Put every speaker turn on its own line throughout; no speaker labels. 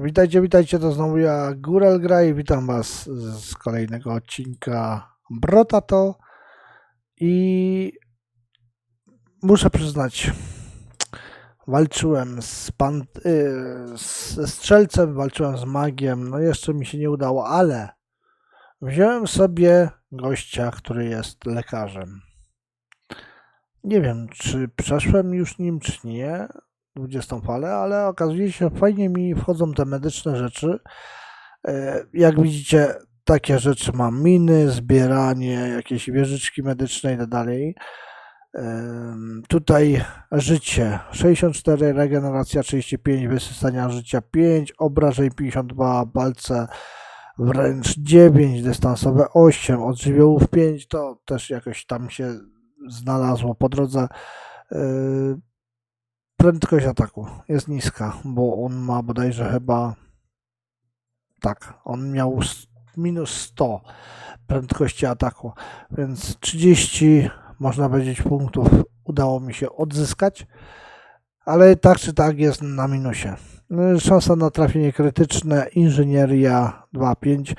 Witajcie, witajcie, to znowu ja, Górel Gra i witam was z kolejnego odcinka Brotato i muszę przyznać, walczyłem z pan, y, ze strzelcem, walczyłem z magiem, no jeszcze mi się nie udało, ale wziąłem sobie gościa, który jest lekarzem. Nie wiem, czy przeszłem już nim, czy nie, 20 falę, ale okazuje się, fajnie mi wchodzą te medyczne rzeczy. E, Jak widzicie, takie rzeczy mam miny, zbieranie, jakieś wieżyczki medyczne i tak dalej. Tutaj życie 64, regeneracja 35, wysysania życia 5, obrażeń 52, palce wręcz 9, dystansowe 8, od żywiołów 5, to też jakoś tam się znalazło po drodze. Prędkość ataku jest niska, bo on ma bodajże chyba tak, on miał minus 100 prędkości ataku, więc 30 można powiedzieć punktów udało mi się odzyskać, ale tak czy tak jest na minusie. Szansa na trafienie krytyczne, inżynieria 2,5, e,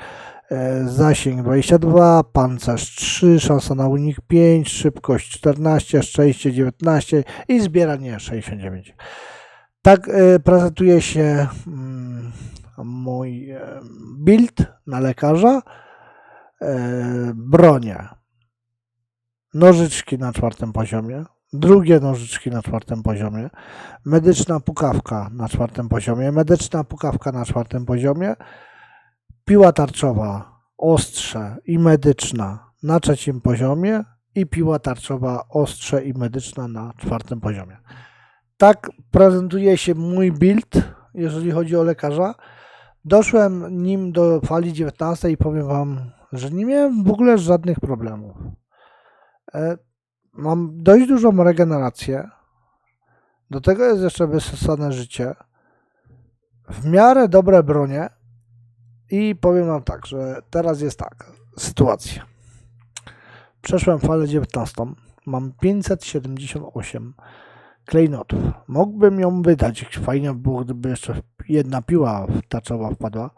zasięg 22, pancerz 3, szansa na unik 5, szybkość 14, szczęście 19 i zbieranie 69. Tak e, prezentuje się mm, mój e, build na lekarza. E, bronie. Nożyczki na czwartym poziomie. Drugie nożyczki na czwartym poziomie. Medyczna pukawka na czwartym poziomie. Medyczna pukawka na czwartym poziomie. Piła tarczowa, ostrze i medyczna na trzecim poziomie. I piła tarczowa, ostrze i medyczna na czwartym poziomie. Tak prezentuje się mój build, jeżeli chodzi o lekarza. Doszłem nim do fali 19 i powiem Wam, że nie miałem w ogóle żadnych problemów. E, Mam dość dużą regenerację. Do tego jest jeszcze wysosane życie. W miarę dobre bronie. I powiem Wam tak, że teraz jest tak. Sytuacja. Przeszłem falę 19. Mam 578 klejnotów. Mógłbym ją wydać. Fajnie by było, gdyby jeszcze jedna piła taczowa wpadła.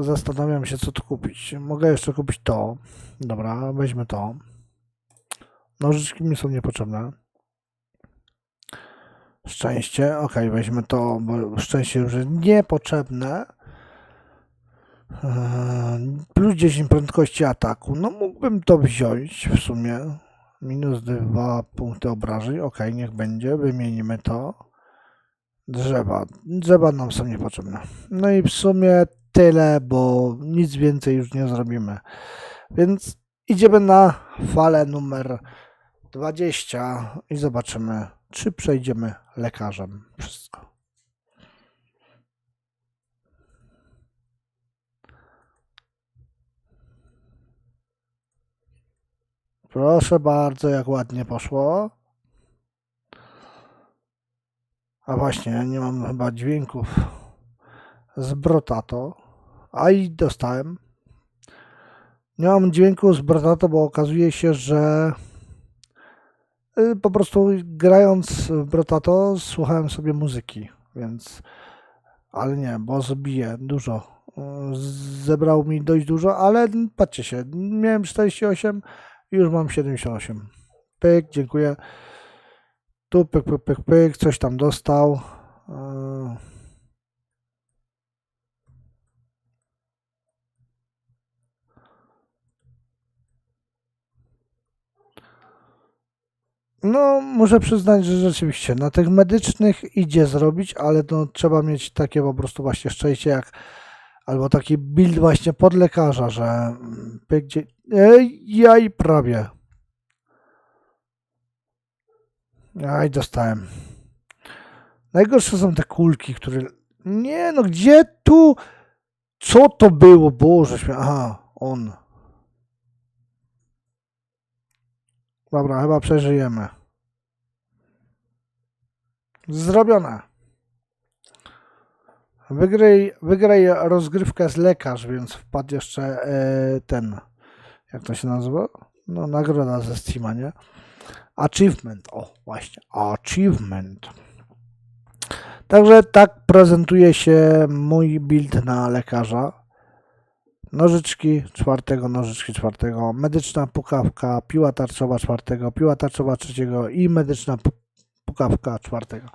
Zastanawiam się, co tu kupić. Mogę jeszcze kupić to. Dobra, weźmy to. Nożyczki mi są niepotrzebne. Szczęście. Ok, weźmy to, bo szczęście już jest niepotrzebne. Eee, Plus 10 prędkości ataku. No mógłbym to wziąć w sumie. Minus 2 punkty obrażeń. Ok, niech będzie. Wymienimy to. Drzewa. Drzewa nam są niepotrzebne. No i w sumie tyle, bo nic więcej już nie zrobimy. Więc idziemy na falę numer 20 i zobaczymy, czy przejdziemy lekarzem wszystko. Proszę bardzo, jak ładnie poszło. A właśnie, nie mam chyba dźwięków z Brotato. A i dostałem. Nie mam dźwięku z Brotato, bo okazuje się, że po prostu grając Brotato słuchałem sobie muzyki, więc ale nie, bo zbije dużo. Y, Zebrał mi dość dużo, ale patrzcie się, miałem 48 i już mam 78. Pyk, dziękuję. Tu pyk, pyk, pyk, pyk, coś tam dostał. No, muszę przyznać, że rzeczywiście na tych medycznych idzie zrobić, ale no, trzeba mieć takie po prostu właśnie szczęście jak albo taki build właśnie pod lekarza, że mm, gdzie... Jaj, prawie. Aj, dostałem. Najgorsze są te kulki, które... Nie, no gdzie tu? Co to było? Boże, śmie... Aha, on. Dobra, chyba przeżyjemy. Zrobione. Wygraj, wygraj rozgrywkę z lekarz, więc wpadł jeszcze e, ten. Jak to się nazywa? No, nagroda ze Steama, nie? Achievement. O, właśnie. Achievement. Także tak prezentuje się mój build na lekarza. Nożyczki czwartego, nożyczki czwartego, medyczna pukawka, piła tarczowa czwartego, piła tarczowa trzeciego i medyczna pu- pukawka czwartego.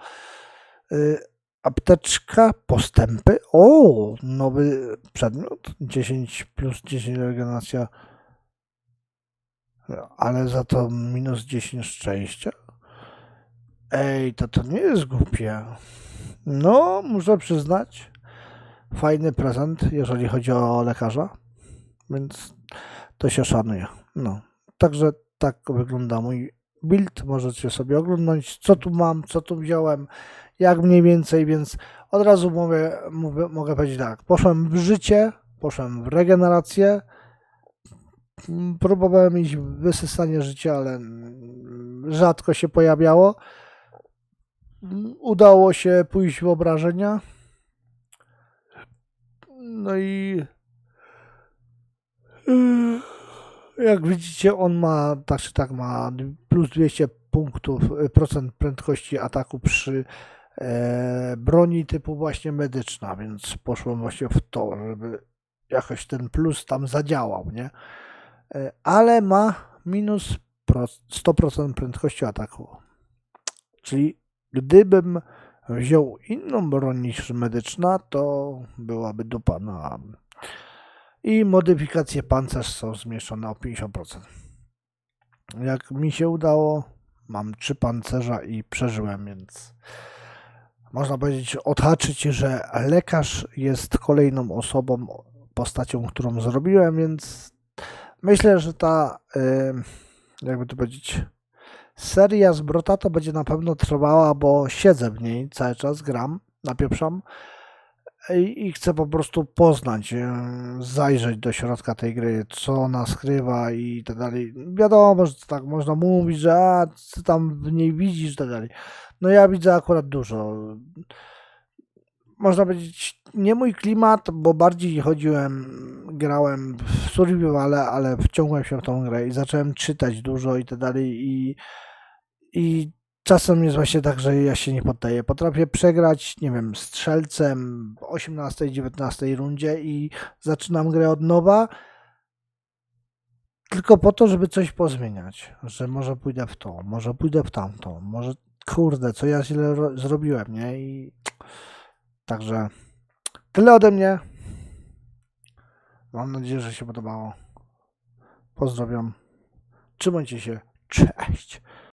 Y, apteczka, postępy. O, nowy przedmiot. 10 plus 10 regeneracja. Ale za to minus 10 szczęścia. Ej, to to nie jest głupie. No, muszę przyznać. Fajny prezent, jeżeli chodzi o lekarza. Więc to się szanuje. No, także tak wygląda mój build. Możecie sobie oglądać, co tu mam, co tu wziąłem, jak mniej więcej, więc od razu mówię, mówię, mogę powiedzieć tak. Poszłem w życie, poszłem w regenerację. Próbowałem iść w wysysanie życia, ale rzadko się pojawiało. Udało się pójść w obrażenia. No i yy, jak widzicie, on ma tak czy tak ma plus 200 punktów y, procent prędkości ataku przy e, broni typu właśnie medyczna, więc poszłem właśnie w to, żeby jakoś ten plus tam zadziałał, nie? E, ale ma minus pro- 100% prędkości ataku. Czyli gdybym wziął inną broń niż medyczna, to byłaby dupa na. I modyfikacje pancerz są zmniejszone o 50%. Jak mi się udało, mam trzy pancerza i przeżyłem, więc można powiedzieć, odhaczyć, że lekarz jest kolejną osobą, postacią, którą zrobiłem, więc myślę, że ta, em, jakby to powiedzieć, seria z Brotato będzie na pewno trwała, bo siedzę w niej cały czas, gram, napieprzam i, i chcę po prostu poznać, e, zajrzeć do środka tej gry, co ona skrywa i tak dalej. Wiadomo, że tak można mówić, że a, co tam w niej widzisz i tak dalej. No ja widzę akurat dużo. Można powiedzieć, nie mój klimat, bo bardziej chodziłem, grałem w survivale, ale wciągłem się w tą grę i zacząłem czytać dużo i tak dalej i, i czasem jest właśnie tak, że ja się nie poddaję. Potrafię przegrać, nie wiem, strzelcem w 18-19 rundzie i zaczynam grę od nowa, tylko po to, żeby coś pozmieniać. Że może pójdę w to, może pójdę w tamto, może kurde, co ja źle ro- zrobiłem, nie? I także tyle ode mnie. Mam nadzieję, że się podobało. Pozdrawiam. Trzymajcie się. Cześć.